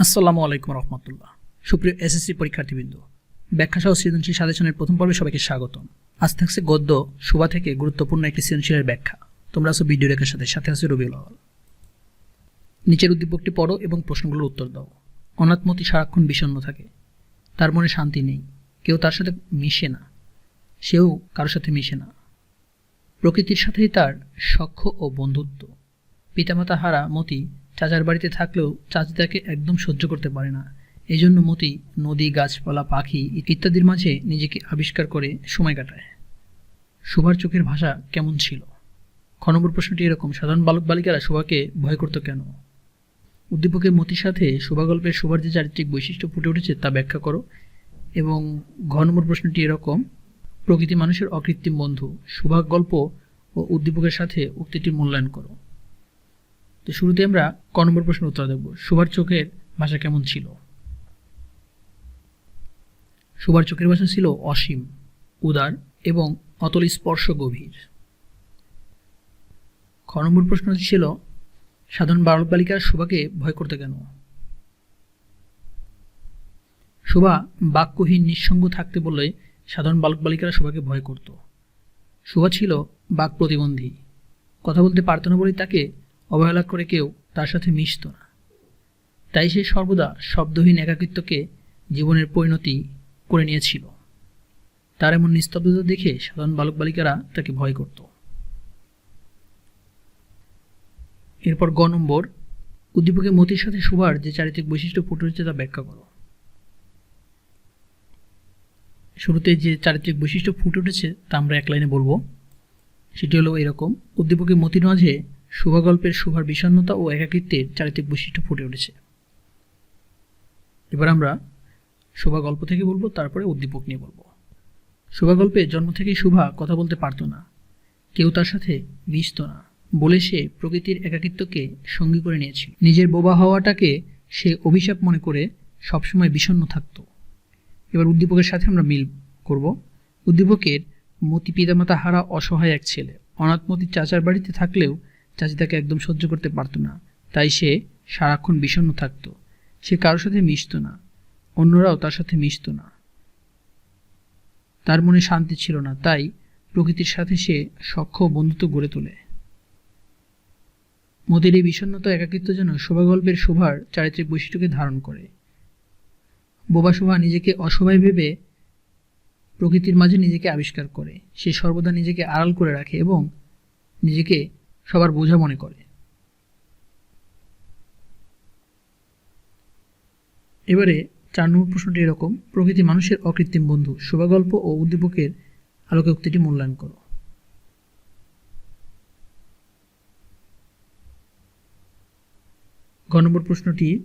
আসসালামু আলাইকুম রহমতুল্লাহ। সুপ্রিয় এসএসসি পরীক্ষার্থীবৃন্দ, ব্যাখ্যা সহ সৃজনশীল সাজেশনের প্রথম পর্বে সবাইকে স্বাগতম। আজ থাকছে গদ্য শোভা থেকে গুরুত্বপূর্ণ একটি সৃজনশীলের ব্যাখ্যা। তোমরা আছো ভিডিও রেখার সাথে সাথে আছে রবিউল আওয়াল। নিচের উদ্দীপকটি পড়ো এবং প্রশ্নগুলোর উত্তর দাও। অনাথমতি সারাক্ষণ বিষণ্ণ থাকে। তার মনে শান্তি নেই। কেউ তার সাথে মিশে না। সেও কারোর সাথে মিশে না। প্রকৃতির সাথেই তার সখ্য ও বন্ধুত্ব। পিতামাতা হারা মতি চাচার বাড়িতে থাকলেও চাচি তাকে একদম সহ্য করতে পারে না। এই জন্য মতি নদী, গাছপালা, পাখি ইত্যাদির মাঝে নিজেকে আবিষ্কার করে সময় কাটায়। শোভার চোখের ভাষা কেমন ছিল? খ প্রশ্নটি এরকম, সাধারণ বালক বালিকারা শোভাকে ভয় করত কেন? উদ্দীপকের মতির সাথে শোভা গল্পের শোভার যে চারিত্রিক বৈশিষ্ট্য ফুটে উঠেছে তা ব্যাখ্যা করো। এবং ঘ নম্বর প্রশ্নটি এরকম, প্রকৃতি মানুষের অকৃত্রিম বন্ধু শোভা গল্প ও উদ্দীপকের সাথে উক্তিটির মূল্যায়ন করো। তো শুরুতে আমরা ক নম্বর প্রশ্নের উত্তর দেখব। শোভার চোখের ভাষা কেমন ছিল? শোভার চোখের ভাষা ছিল অসীম, উদার এবং অতল স্পর্শ গভীর। খ নম্বর প্রশ্নটি ছিল, সাধারণ বালক বালিকার শোভাকে ভয় করতে কেন? শোভা বাক্যহীন নিঃসঙ্গ থাকতে বললে সাধারণ বালক বালিকারা শোভাকে ভয় করত। শোভা ছিল বাক প্রতিবন্ধী। কথা বলতে পারত না বলেই তাকে অবহেলা করে কেউ তার সাথে মিশত না। তাই সে সর্বদা শব্দহীন একাকিত্বকে জীবনের পরিণতি করে নিয়েছিল। তার এমন নিস্তব্ধতা দেখে সাধারণ বালক বালিকারা তাকে ভয় করত। এরপর গ নম্বর, উদ্দীপকের মতির সাথে সুভার যে চারিত্রিক বৈশিষ্ট্য ফুটে উঠেছে তা ব্যাখ্যা করো। শুরুতে যে চারিত্রিক বৈশিষ্ট্য ফুটে উঠেছে তা আমরা এক লাইনে বলব। সেটি হলো এরকম, উদ্দীপকের মতির মাঝে শুভা গল্পের শুভার বিষণ্ণতা ও একাকিত্বের চারিত্রিক বৈশিষ্ট্য ফুটে উঠেছে। এবার আমরা শোভা গল্প থেকে বলব, তারপরে উদ্দীপক নিয়ে বলব। শোভা গল্পে জন্ম থেকেই শুভা কথা বলতে পারতো না। কেউ তার সাথে মিশত না। বলে সে প্রকৃতির একাকিত্বকে সঙ্গী করে নিয়েছিল। নিজের বোবা হওয়াটাকে সে অভিশাপ মনে করে সবসময় বিষণ্ণ থাকত। এবার উদ্দীপকের সাথে আমরা মিল করব। উদ্দীপকের মতি পিতামাতা হারা অসহায় এক ছেলে। অনাথমতির চাচার বাড়িতে থাকলেও চাচি তাকে একদম সহ্য করতে পারত না। তাই সে সারাক্ষণ বিষণ্ণ থাকত। সে কারোর সাথে মিশত না। অন্যরাও তার সাথে মিশত না। তার মনে শান্তি ছিল না। তাই প্রকৃতির সাথে সে সখ্য বন্ধুত্ব গড়ে তোলে। মতির এই বিষণ্ণতা, একাকিত্ব যেন শোভাগল্পের শোভার চারিত্রিক বৈশিষ্ট্যকে ধারণ করে। বোবা শোভা নিজেকে অসহায় ভেবে প্রকৃতির মাঝে নিজেকে আবিষ্কার করে। সে সর্বদা নিজেকে আড়াল করে রাখে এবং নিজেকে সবার বোঝা মনে করে। এবারে চার নম্বর প্রশ্নটি এরকম, প্রকৃতি মানুষের অকৃত্রিম বন্ধু, শোভাগল্প ও উদ্দীপকের আলোকে উক্তিটি মূল্যায়ন করো। ঘ নম্বর প্রশ্নটি,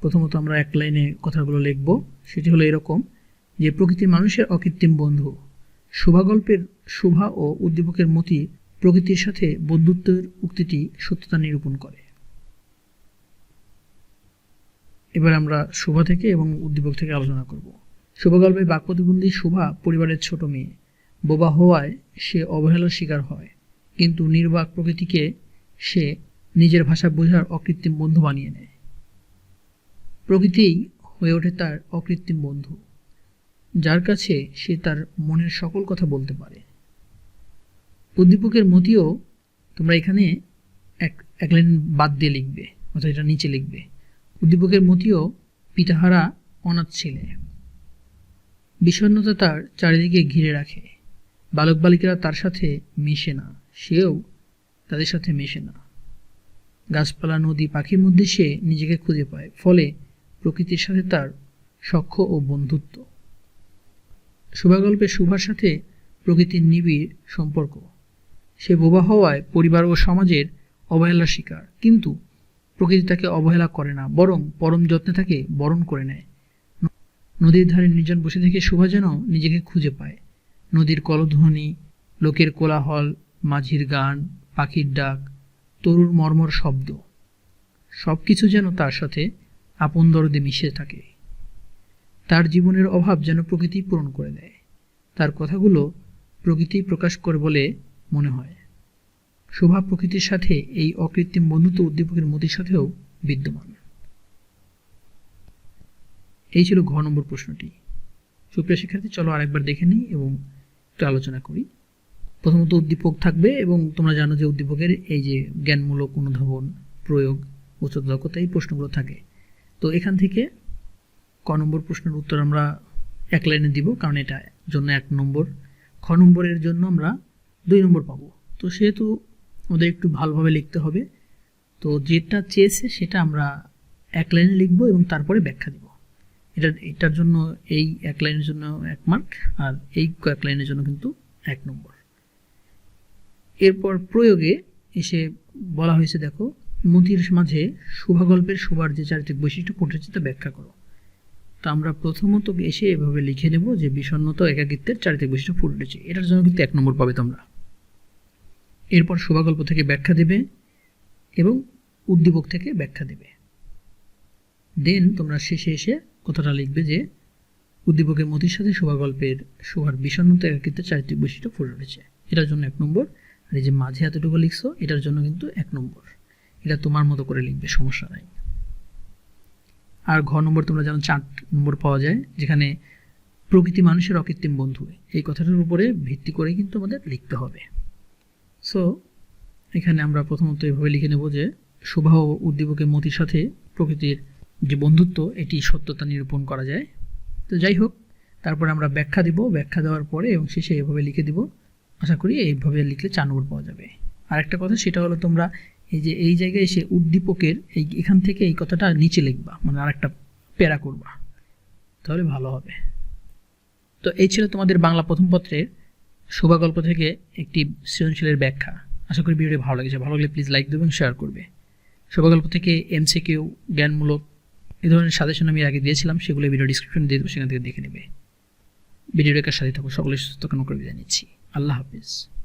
প্রথমত আমরা এক লাইনে কথাগুলো লিখব, সেটি হলো এরকম, যে প্রকৃতির মানুষের অকৃত্রিম বন্ধু, শোভাগল্পের শোভা ও উদ্দীপকের মতি প্রকৃতির সাথে বন্ধুত্বের উক্তিটি সত্যতা নিরূপণ করে। এবার আমরা শোভা থেকে এবং উদ্দীপক থেকে আলোচনা করব। শোভাগল্পে বাক্যপ্রতিবন্ধী শোভা পরিবারের ছোট মেয়ে। বোবা হওয়ায় সে অবহেলার শিকার হয়, কিন্তু নির্বাক প্রকৃতিকে সে নিজের ভাষা বোঝার অকৃত্রিম বন্ধু বানিয়ে নেয়। প্রকৃতিই হয়ে ওঠে তার অকৃত্রিম বন্ধু, যার কাছে সে তার মনের সকল কথা বলতে পারে। উদ্দীপকের মতিও তোমরা এখানে এক এক লাইন বাদ দিয়ে লিখবে, অর্থাৎ এটা নিচে লিখবে। উদ্দীপকের মতিও পিতাহারা অনাথ ছেলে। বিষণ্নতা তার চারিদিকে ঘিরে রাখে। বালক বালিকারা তার সাথে মেশে না, সেও তাদের সাথে মেশে না। গাছপালা, নদী, পাখির মধ্যে সে নিজেকে খুঁজে পায়, ফলে প্রকৃতির সাথে তার সখ্য ও বন্ধুত্ব। শুভাগল্পে শুভার সাথে প্রকৃতির নিবিড় সম্পর্ক। সে বোবা হওয়ায় পরিবার ও সমাজের অবহেলার শিকার। কিন্তু প্রকৃতি তাকে অবহেলা করে না, বরং পরম যত্নে তাকে বরণ করে নেয়। নদীর ধারে নির্জন বসে থেকে শোভা যেন নিজেকে খুঁজে পায়। নদীর কলধ্বনি, লোকের কোলাহল, মাঝির গান, পাখির ডাক, তরুর মর্মর শব্দ সব কিছু যেন তার সাথে আপন দরদে মিশে থাকে। তার জীবনের অভাব যেন প্রকৃতি পূরণ করে দেয়। তার কথাগুলো প্রকৃতি প্রকাশ করে বলে মনে হয়। শোভা প্রকৃতির সাথে এই অকৃত্রিম বন্ধুত্ব উদ্দীপকের মতির সাথেও বিদ্যমান। এই ছিল ঘ নম্বর প্রশ্নটি। সুপ্রিয় শিক্ষার্থী, চলো আরেকবার দেখে নিই এবং একটু আলোচনা করি। প্রথমত উদ্দীপক থাকবে এবং তোমরা জানো যে উদ্দীপকের এই যে জ্ঞানমূলক অনুধাবন, প্রয়োগ উচ্চত দক্ষতা এই প্রশ্নগুলো থাকে। তো এখান থেকে ক নম্বর প্রশ্নের উত্তর আমরা এক লাইনে দিব, কারণ এটা জন্য এক নম্বর। খ নম্বরের জন্য আমরা দুই নম্বর পাবো। তো সেহেতু আমাদের একটু ভালোভাবে লিখতে হবে। তো যেটা চেয়েছে সেটা আমরা এক লাইনে লিখব এবং তারপরে ব্যাখ্যা দিব। এটা, এটার জন্য এই এক লাইনের জন্য এক মার্ক আর এই কয়েক লাইনের জন্য কিন্তু এক নম্বর। এরপর প্রয়োগে এসে বলা হয়েছে, দেখো, মতির মাঝে শুভাগল্পের শোভার যে চারিত্রিক বৈশিষ্ট্য ফুটেছে তা ব্যাখ্যা করো। তো আমরা প্রথমত এসে এভাবে লিখে নেব যে বিষণ্ণতা একাকিত্বের চারিত্রিক বৈশিষ্ট্য ফুটে উঠেছে এটার জন্য কিন্তু এক নম্বর পাবে তোমরা। এরপর শোভাগল্প থেকে ব্যাখ্যা দেবে এবং উদ্দীপক থেকে ব্যাখ্যা দেবে। দেন তোমরা শেষে এসে কথাটা লিখবে যে উদ্দীপকের মতির সাথে শোভাগল্পের শোভার বিষণ্ণতা একাকিত্বের চারিত্রিক বৈশিষ্ট্য ফুটে উঠেছে। এটার জন্য এক নম্বর। আর এই যে মাঝে এতটুকু লিখছো, এটার জন্য কিন্তু এক নম্বর। এটা তোমার মতো করে লিখবে, সমস্যা নাই। আর ঘ নম্বর তোমরা জানো, চার নম্বর পাওয়া যায়, যেখানে প্রকৃতি মানুষের অকৃত্রিম বন্ধু। এই কথাটার উপরে ভিত্তি করে কিন্তু আমাদের লিখতে হবে। সো এখানে আমরা প্রথমত এভাবে লিখে নেব যে শুভা ও উদ্দীপকের মতির সাথে প্রকৃতির যে বন্ধুত্ব, এটি সত্যতা নিরূপণ করা যায়। তো যাই হোক, তারপরে আমরা ব্যাখ্যা দিব। ব্যাখ্যা দেওয়ার পরে এবং শেষে এভাবে লিখে দিব। আশা করি এইভাবে লিখলে চার নম্বর পাওয়া যাবে। আর একটা কথা, সেটা হলো তোমরা এই যে, এই জায়গায় এসে উদ্দীপকের এই, এখান থেকে এই কথাটা নিচে লিখবা মানে আরেকটা প্যারা করবা। তাহলে ভালো হবে। তো এই ছিল তোমাদের বাংলা প্রথম পত্রের শোভাগল্প থেকে একটি সৃজনশীলের ব্যাখ্যা। আশা করি ভিডিওটি ভালো লেগেছে। ভালো লাগলে প্লিজ লাইক দেবে এবং শেয়ার করবে। শোভাগল্প থেকে এমসিকিউ জ্ঞানমূলক এ ধরনের সাজেশন আমি আগে দিয়েছিলাম, সেগুলো ভিডিও ডিসক্রিপশনে দিয়ে দেবো, সেখান থেকে দেখে নেবে। ভিডিওটার সাথে থাকব সকলের সুস্থ কামনা করে বিদায় নিচ্ছি। আল্লাহ হাফিজ।